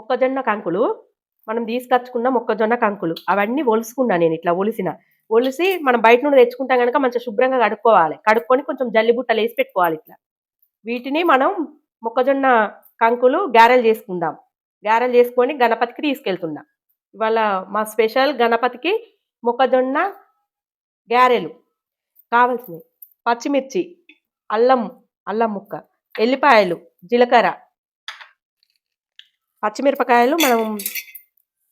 మొక్కజొన్న కంకులు మనం తీసుకొచ్చుకున్న మొక్కజొన్న కంకులు అవన్నీ ఒలుసుకున్నా నేను ఇట్లా ఒలిసిన. ఒలిసి మనం బయట నుండి తెచ్చుకుంటాం కనుక మంచిగా శుభ్రంగా కడుక్కోవాలి. కడుక్కొని కొంచెం జల్లి బుట్టలు వేసి పెట్టుకోవాలి ఇట్లా. వీటిని మనం మొక్కజొన్న కంకులు గారెలు చేసుకుందాం. గారెలు చేసుకొని గణపతికి తీసుకెళ్తున్నాం. ఇవాళ మా స్పెషల్ గణపతికి మొక్కజొన్న గారెలు కావాల్సినవి. పచ్చిమిర్చి అల్లం అల్లం ముక్క ఎల్లిపాయలు జీలకర్ర పచ్చిమిరపకాయలు మనం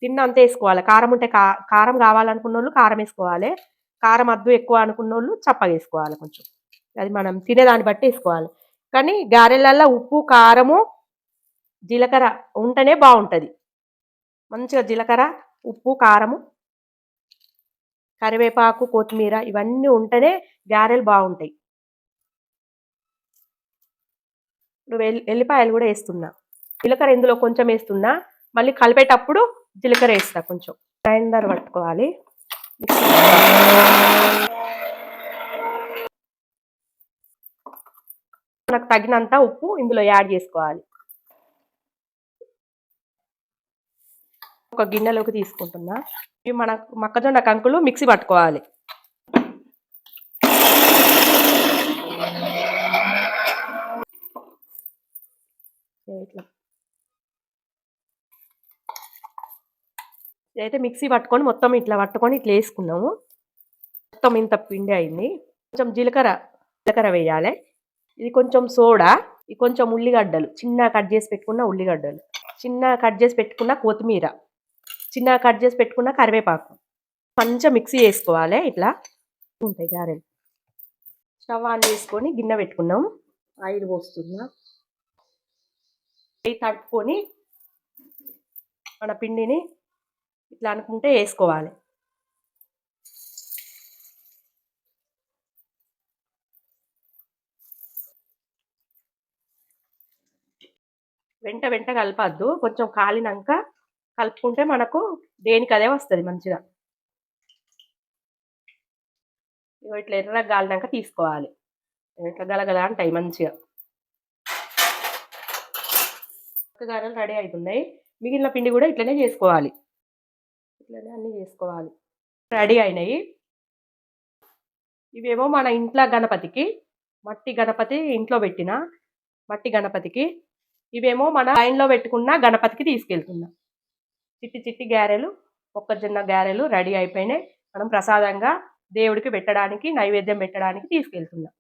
తిన్న అంతే వేసుకోవాలి. కారం ఉంటే కా కారం కావాలనుకున్న వాళ్ళు కారం వేసుకోవాలి. కారం అద్దు ఎక్కువ అనుకున్న వాళ్ళు చప్పగా వేసుకోవాలి కొంచెం. అది మనం తినేదాన్ని బట్టి వేసుకోవాలి. కానీ గారెలల్లో ఉప్పు కారము జీలకర్ర ఉంటేనే బాగుంటుంది. మంచిగా జీలకర్ర ఉప్పు కారము కరివేపాకు కొత్తిమీర ఇవన్నీ ఉంటేనే గారెలు బాగుంటాయి. ఇప్పుడు వెల్లి ఎల్లిపాయలు కూడా వేస్తున్నా. జీలకర్ర ఇందులో కొంచెం వేస్తున్నా మళ్ళీ కలిపేటప్పుడు జీలకర్ర వేస్తా కొంచెం. గ్రైండర్ పట్టుకోవాలి. మనకు తగినంత ఉప్పు ఇందులో యాడ్ చేసుకోవాలి. ఒక గిన్నెలోకి తీసుకుంటున్నా. ఇవి మన మొక్కజొన్న కంకులు మిక్సీ పట్టుకోవాలి. ఇట్లా. ఇదైతే మిక్సీ పట్టుకొని మొత్తం ఇట్లా పట్టుకొని ఇట్లా వేసుకున్నాము. మొత్తం ఇంత పిండి అయింది. కొంచెం జీలకర్ర జీలకర్ర వేయాలి. ఇది కొంచెం సోడా ఇది కొంచెం ఉల్లిగడ్డలు. చిన్న కట్ చేసి పెట్టుకున్న ఉల్లిగడ్డలు. చిన్న కట్ చేసి పెట్టుకున్న కొత్తిమీర. చిన్న కట్ చేసి పెట్టుకున్న కరివేపాకు. మంచిగా మిక్సీ వేసుకోవాలి ఇట్లా. ఉంటాయి గారెలు. స్టవ్ ఆన్ చేసుకొని గిన్నె పెట్టుకున్నాం. ఆయిల్ పోస్తున్నా. అవి తడుపుకొని మన పిండిని ఇట్లా అనుకుంటే వేసుకోవాలి. వెంట వెంట కలపద్దు. కొంచెం కాలినాక కలుపుకుంటే మనకు దేనికి అదే వస్తుంది మంచిగా. ఇట్లా ఎర్ర గాలినాక తీసుకోవాలి. ఇట్లా గలగల అంటాయి మంచిగా. గారెలు రెడీ అవుతున్నాయి మిగిలిన పిండి కూడా ఇట్లనే చేసుకోవాలి. ఇట్లనే అన్నీ చేసుకోవాలి. రెడీ అయినాయి. ఇవేమో మన ఇంట్లో గణపతికి మట్టి గణపతి ఇంట్లో పెట్టిన మట్టి గణపతికి ఇవేమో మన లైన్లో పెట్టుకున్న గణపతికి తీసుకెళ్తున్నా. చిట్టి చిట్టి గారెలు మొక్కజొన్న గారెలు రెడీ అయిపోయినాయి. మనం ప్రసాదంగా దేవుడికి పెట్టడానికి నైవేద్యం పెట్టడానికి తీసుకెళ్తున్నాం.